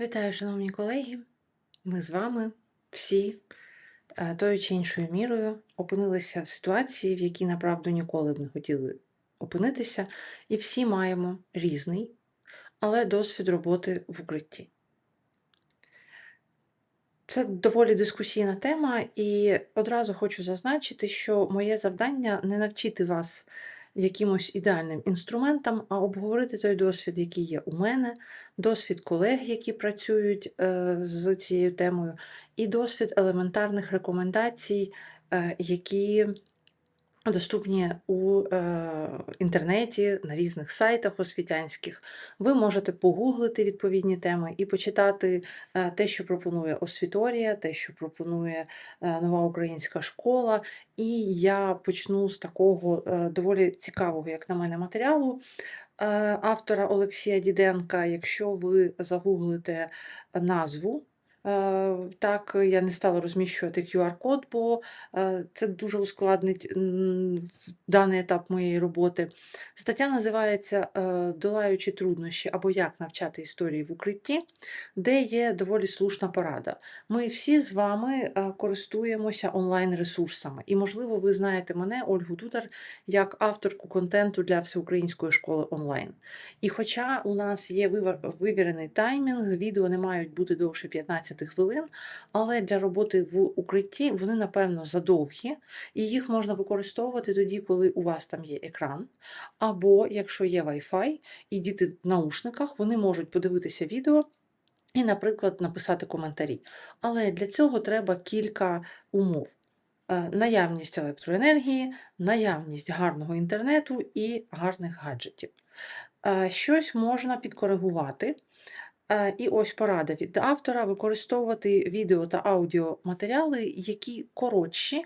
Вітаю, шановні колеги! Ми з вами всі е, тою чи іншою мірою опинилися в ситуації, в якій направду ніколи б не хотіли опинитися, і всі маємо різний, але досвід роботи в укритті. Це доволі дискусійна тема, і одразу хочу зазначити, що моє завдання не навчити вас якимось ідеальним інструментом, а обговорити той досвід, який є у мене, досвід колег, які працюють е, з цією темою, і досвід елементарних рекомендацій, е, які доступні у е, інтернеті, на різних сайтах освітянських. Ви можете погуглити відповідні теми і почитати е, те, що пропонує освіторія, те, що пропонує е, нова українська школа. І я почну з такого доволі цікавого, як на мене, матеріалу. Автора Олексія Діденка, якщо ви загуглите назву Так, я не стала розміщувати QR-код, бо е, це дуже ускладнить даний етап моєї роботи. Стаття називається е, Долаючи труднощі або як навчати історії в укритті, де є доволі слушна порада. Ми всі з вами е, користуємося онлайн-ресурсами, і, можливо, ви знаєте мене, Ольгу Дудар, як авторку контенту для всеукраїнської школи онлайн. І хоча у нас є вивірений таймінг, відео не мають бути довше 15 хвилин, але для роботи в укритті вони, напевно, задовгі, і їх можна використовувати тоді, коли у вас там є екран, або якщо є Wi-Fi, і діти в наушниках, вони можуть подивитися відео. І, наприклад, написати коментарі. Але для цього треба кілька умов: Е, наявність електроенергії, наявність гарного інтернету і гарних гаджетів. Е, Щось можна підкоригувати. Е, І ось порада від автора використовувати відео та аудіоматеріали, які коротші,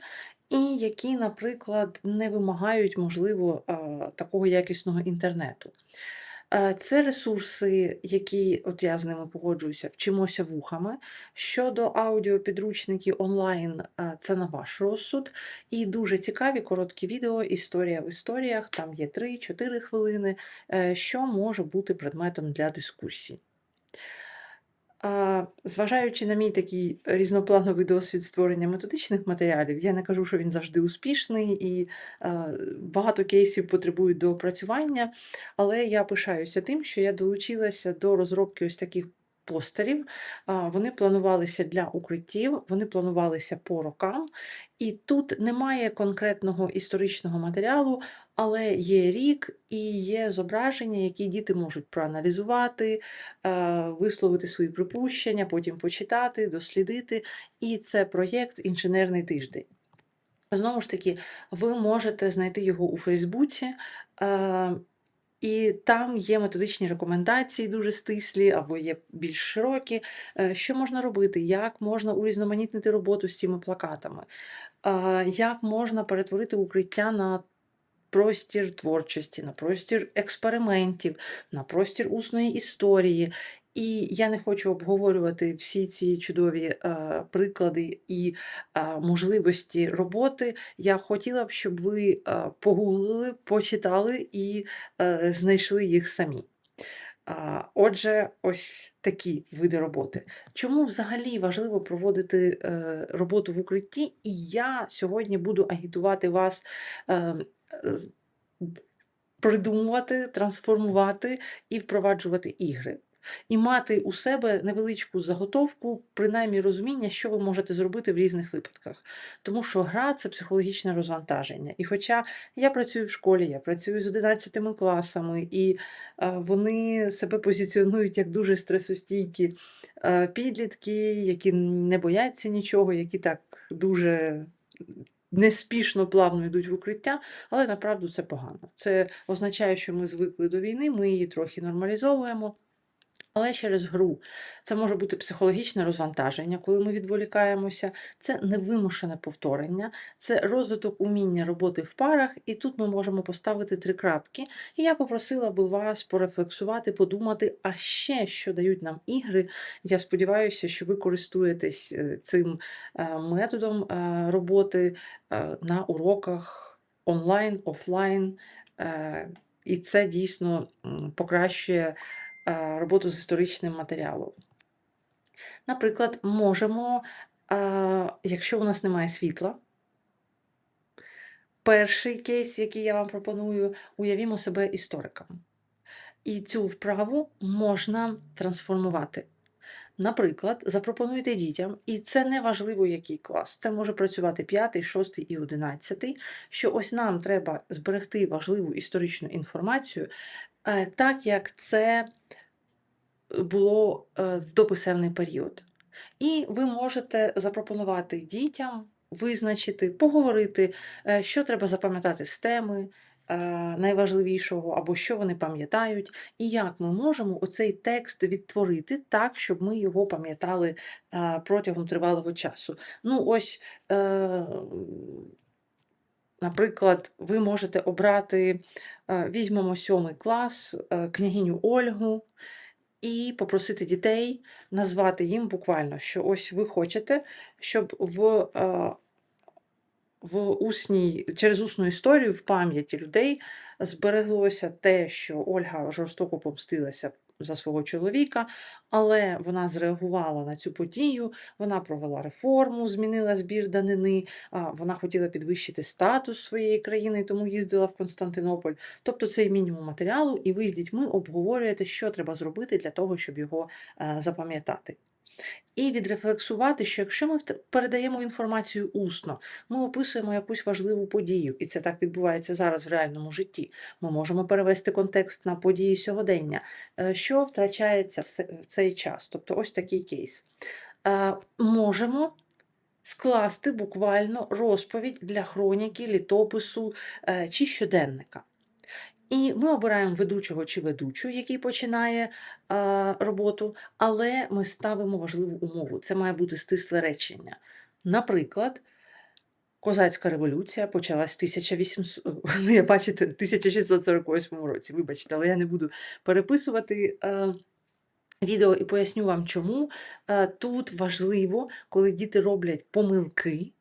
і які, наприклад, не вимагають, можливо, е, такого якісного інтернету. Е, Це ресурси, які, от я з ними погоджуюся, вчимося вухами. Щодо аудіопідручників онлайн, це на ваш розсуд. І дуже цікаві короткі відео, історія в історіях, там є 3-4 хвилини, що може бути предметом для дискусій. Зважаючи на мій такий різноплановий досвід створення методичних матеріалів, я не кажу, що він завжди успішний і багато кейсів потребують доопрацювання, але я пишаюся тим, що я долучилася до розробки ось таких постерів. Вони планувалися для укриттів, вони планувалися по рокам, і тут немає конкретного історичного матеріалу, але є рік і є зображення, які діти можуть проаналізувати, висловити свої припущення, потім почитати, дослідити. І це проєкт Інженерний тиждень. Знову ж таки, ви можете знайти його у Фейсбуці. І там є методичні рекомендації дуже стислі або є більш широкі, е, що можна робити, як можна урізноманітнити роботу з цими плакатами, як можна перетворити укриття на простір творчості, на простір експериментів, на простір усної історії. І я не хочу обговорювати всі ці чудові е, приклади і е, можливості роботи. Я хотіла б, щоб ви е, погуглили, почитали і е, знайшли їх самі. Отже, ось такі види роботи. Чому взагалі важливо проводити е, роботу в укритті? І я сьогодні буду агітувати вас е, з- придумувати, трансформувати і впроваджувати ігри. І мати у себе невеличку заготовку, принаймні розуміння, що ви можете зробити в різних випадках. Тому що гра це психологічне розвантаження. І хоча я працюю в школі, я працюю з 11 класами, і е, вони себе позиціонують як дуже стресостійкі е, підлітки, які не бояться нічого, які так дуже неспішно, плавно йдуть в укриття, але направду це погано. Це означає, що ми звикли до війни, ми її трохи нормалізовуємо. Але через гру це може бути психологічне розвантаження, коли ми відволікаємося, це невимушене повторення, це розвиток уміння роботи в парах, і тут ми можемо поставити три крапки. І я попросила би вас порефлексувати, подумати, а ще що дають нам ігри. Я сподіваюся, що ви користуєтесь е, цим е, методом е, роботи на уроках онлайн, офлайн. І це дійсно покращує роботу з історичним матеріалом. Наприклад, можемо, якщо у нас немає світла перший кейс, який я вам пропоную, уявімо себе істориком. І цю вправу можна трансформувати. Наприклад, запропонуйте дітям, і це не важливо, який клас. Це може працювати 5, 6 і 11, що ось нам треба зберегти важливу історичну інформацію, е, так як це було е, в дописевний період. І ви можете запропонувати дітям визначити, поговорити, е, що треба запам'ятати з теми е, найважливішого, або що вони пам'ятають, і як ми можемо оцей текст відтворити так, щоб ми його пам'ятали е, протягом тривалого часу. Ну, ось, е, наприклад, ви можете обрати, е, візьмемо сьомий клас, е, княгиню Ольгу. І попросити дітей назвати їм буквально, що ось ви хочете, щоб в е, в усній, через усну історію в пам'яті людей збереглося те, що Ольга жорстоко помстилася за свого чоловіка, але вона зреагувала на цю подію, вона провела реформу, змінила збір данини, вона хотіла підвищити статус своєї країни, тому їздила в Константинополь. Тобто цей мінімум матеріалу, і ви з дітьми обговорюєте, що треба зробити для того, щоб його е, запам'ятати. І відрефлексувати, що якщо ми передаємо інформацію усно, ми описуємо якусь важливу подію, і це так відбувається зараз в реальному житті. Ми можемо перевести контекст на події сьогодення, е, що втрачається в цей час. Тобто ось такий кейс. Е, можемо скласти буквально розповідь для хроніки, літопису е, чи щоденника. І ми обираємо ведучого чи ведучу, який починає а, роботу, але ми ставимо важливу умову. Це має бути стисле речення. Наприклад, Козацька революція почалась в 1800, я бачите, 1648 році. Вибачте, але я не буду переписувати. А, Відео і поясню вам, чому тут важливо, коли діти роблять помилки,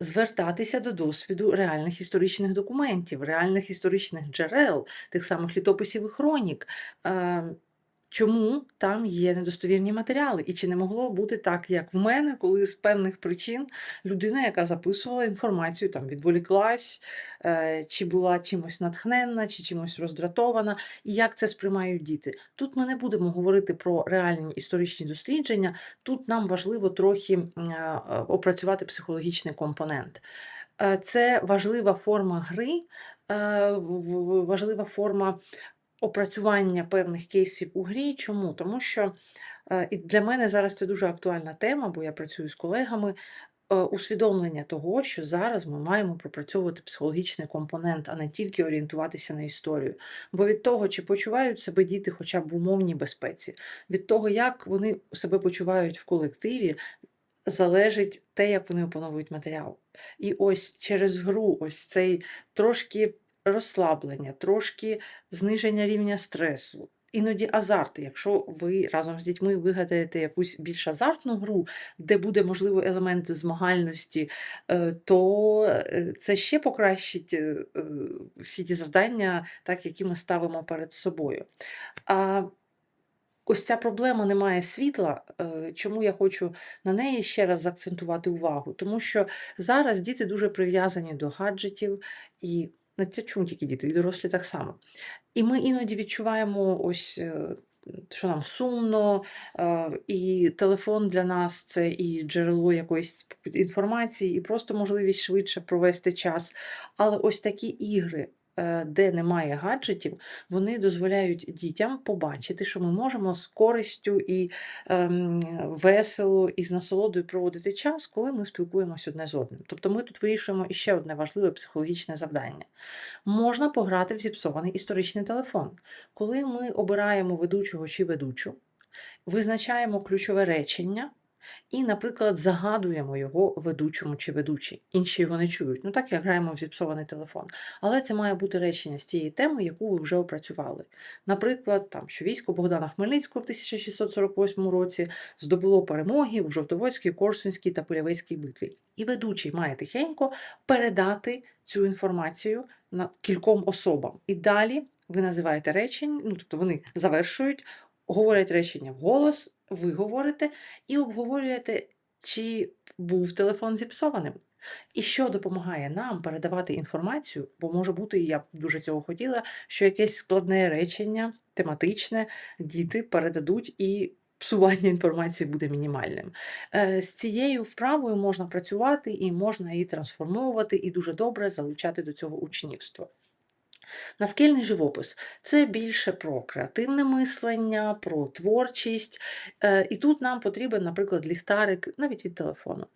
звертатися до досвіду реальних історичних документів, реальних історичних джерел, тих самих літописів і хронік. Чому там є недостовірні матеріали? І чи не могло бути так, як в мене, коли з певних причин людина, яка записувала інформацію, там відволіклась, е, чи була чимось натхненна, чи чимось роздратована, і як це сприймають діти? Тут ми не будемо говорити про реальні історичні дослідження, тут нам важливо трохи е, опрацювати психологічний компонент. Е, це важлива форма гри, важлива форма опрацювання певних кейсів у грі. Чому? Тому що е, і для мене зараз це дуже актуальна тема, бо я працюю з колегами. Е, усвідомлення того, що зараз ми маємо пропрацьовувати психологічний компонент, а не тільки орієнтуватися на історію. Бо від того, чи почувають себе діти хоча б в умовній безпеці, від того, як вони себе почувають в колективі, залежить те, як вони опановують матеріал. І ось через гру, ось цей трошки розслаблення, трошки зниження рівня стресу. Іноді азарт, якщо ви разом з дітьми вигадаєте якусь більш азартну гру, де буде, можливо, елемент змагальності, е, то е, це ще покращить е, всі ті завдання, так, які ми ставимо перед собою. А ось ця проблема немає світла, чому я хочу на неї ще раз заакцентувати увагу, тому що зараз діти дуже прив'язані до гаджетів і на це чому тільки діти, і дорослі так само. І ми іноді відчуваємо ось. Що нам сумно, і телефон для нас це і джерело якоїсь інформації, і просто можливість швидше провести час. Але ось такі ігри, де немає гаджетів, вони дозволяють дітям побачити, що ми можемо з користю і ем, весело і з насолодою проводити час, коли ми спілкуємося одне з одним. Тобто ми тут вирішуємо іще одне важливе психологічне завдання. Можна пограти в зіпсований історичний телефон. Коли ми обираємо ведучого чи ведучу, визначаємо ключове речення. І, наприклад, загадуємо його ведучому чи ведучій. Інші його не чують. Ну так як граємо в зіпсований телефон. Але це має бути речення з тієї теми, яку ви вже опрацювали. Наприклад, там, що військо Богдана Хмельницького в 1648 році здобуло перемоги у Жовтоводській, Корсунській та Полявецькій битві. І ведучий має тихенько передати цю інформацію на кільком особам. І далі ви називаєте речення, ну тобто вони завершують говорять речення вголос, ви говорите і обговорюєте, чи був телефон зіпсованим. І що допомагає нам передавати інформацію, бо може бути, і я б дуже цього хотіла, що якесь складне речення, тематичне, діти передадуть і псування інформації буде мінімальним. Е, З цією вправою можна працювати і можна її трансформовувати, і дуже добре залучати до цього учнівство. Наскільний живопис це більше про креативне мислення, про творчість. Е, І тут нам потрібен, наприклад, ліхтарик навіть від телефону.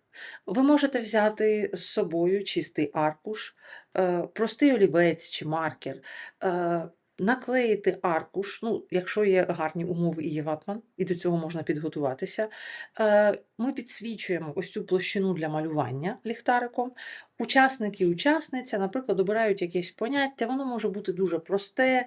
Ви можете взяти з собою чистий аркуш, е, простий олівець чи маркер, е, наклеїти аркуш, ну, якщо є гарні умови і є ватман, і до цього можна підготуватися. Ми підсвічуємо ось цю площину для малювання ліхтариком. Учасники і учасниця, наприклад, обирають якесь поняття, воно може бути дуже просте,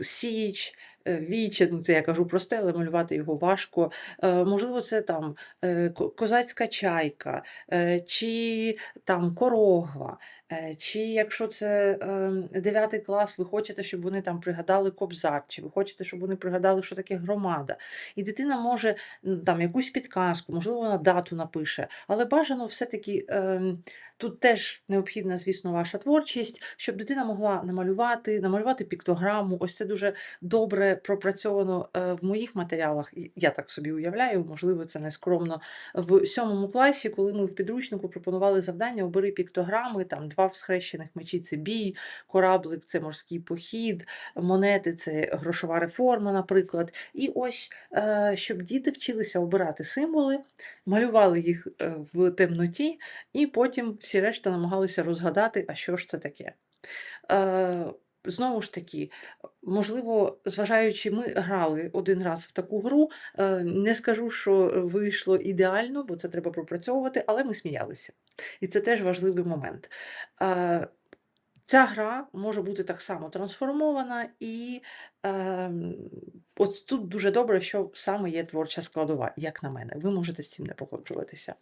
січ, е, віче, ну це я кажу просте, але малювати його важко. Е, Можливо, це там е, козацька чайка, чи там корогва, чи якщо це 9 клас, ви хочете, щоб вони там пригадали кобзар, чи ви хочете, щоб вони пригадали, що таке громада. І дитина може там якусь підказку, можливо, вона дату напише, але бажано все-таки ем, тут теж необхідна, звісно, ваша творчість, щоб дитина могла намалювати, намалювати піктограму. Ось це дуже добре пропрацьовано е, в моїх матеріалах. Я так собі уявляю, можливо, це не скромно. В сьомому класі, коли ми в підручнику пропонували завдання, обери піктограми, там два всхрещених мечі це бій, кораблик це морський похід, монети це грошова реформа, наприклад. І ось, е, щоб діти вчилися обирати символи, малювали їх е, в темноті, і потім всі решта намагалися розгадати, а що ж це таке. Е, Знову ж таки, можливо, зважаючи, ми грали один раз в таку гру. е, Не скажу, що вийшло ідеально, бо це треба пропрацьовувати, але ми сміялися. І це теж важливий момент. Е, Ця гра може бути так само трансформована, і е, от тут дуже добре, що саме є творча складова, як на мене. Ви можете з цим не погоджуватися.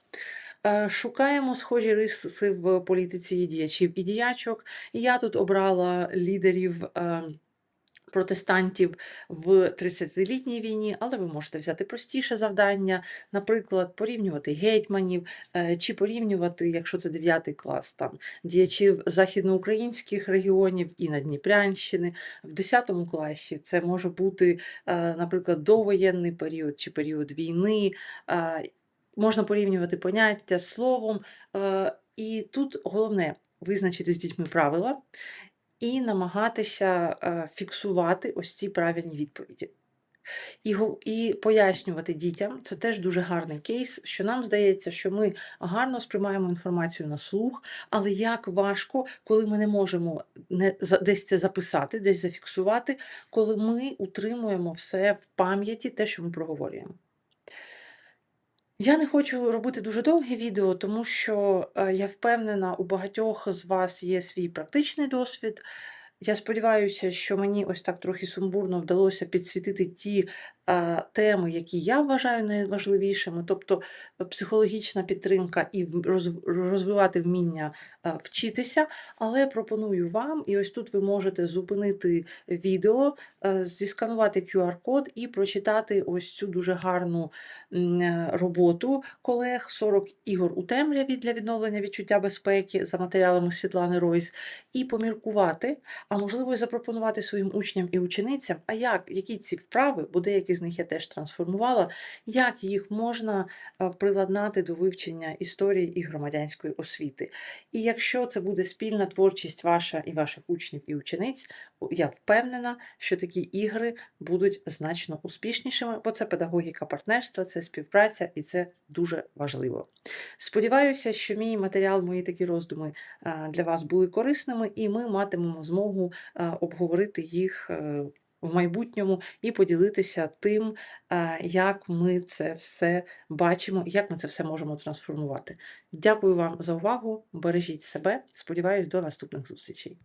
Е, Шукаємо схожі риси в політиці діячів і діячок. Я тут обрала лідерів. ем, Протестантів в 30-літній війні, але ви можете взяти простіше завдання, наприклад, порівнювати гетьманів, е, чи порівнювати, якщо це 9 клас, там діячів західноукраїнських регіонів і Надніпрянщини. В 10 класі це може бути, е, наприклад, довоєнний період чи період війни. Е, Можна порівнювати поняття словом. І тут головне визначити з дітьми правила і намагатися е, фіксувати ось ці правильні відповіді. І, і пояснювати дітям, це теж дуже гарний кейс, що нам здається, що ми гарно сприймаємо інформацію на слух, але як важко, коли ми не можемо не, десь це записати, десь зафіксувати, коли ми утримуємо все в пам'яті, те, що ми проговорюємо. Я не хочу робити дуже довге відео, тому що е, я впевнена, у багатьох з вас є свій практичний досвід. Я сподіваюся, що мені ось так трохи сумбурно вдалося підсвітити ті теми, які я вважаю найважливішими, тобто е, психологічна підтримка і розвивати вміння е, вчитися. Але пропоную вам, і ось тут ви можете зупинити відео, е, зісканувати QR-код і прочитати ось цю дуже гарну е, роботу колег. 40 ігор у темряві для відновлення відчуття безпеки за матеріалами Світлани Ройс, і поміркувати, а можливо, і запропонувати своїм учням і ученицям, а як, які ці вправи, бо деякі з них я теж трансформувала, як їх можна е, приладнати до вивчення історії і громадянської освіти. І якщо це буде спільна творчість ваша і ваших учнів і учениць, я впевнена, що такі ігри будуть значно успішнішими, бо це педагогіка партнерства, це співпраця і це дуже важливо. Сподіваюся, що мій матеріал, мої такі роздуми е, для вас були корисними, і ми матимемо змогу е, обговорити їх. В майбутньому і поділитися тим, е, як ми це все бачимо, як ми це все можемо трансформувати. Дякую вам за увагу. Бережіть себе. Сподіваюсь, до наступних зустрічей.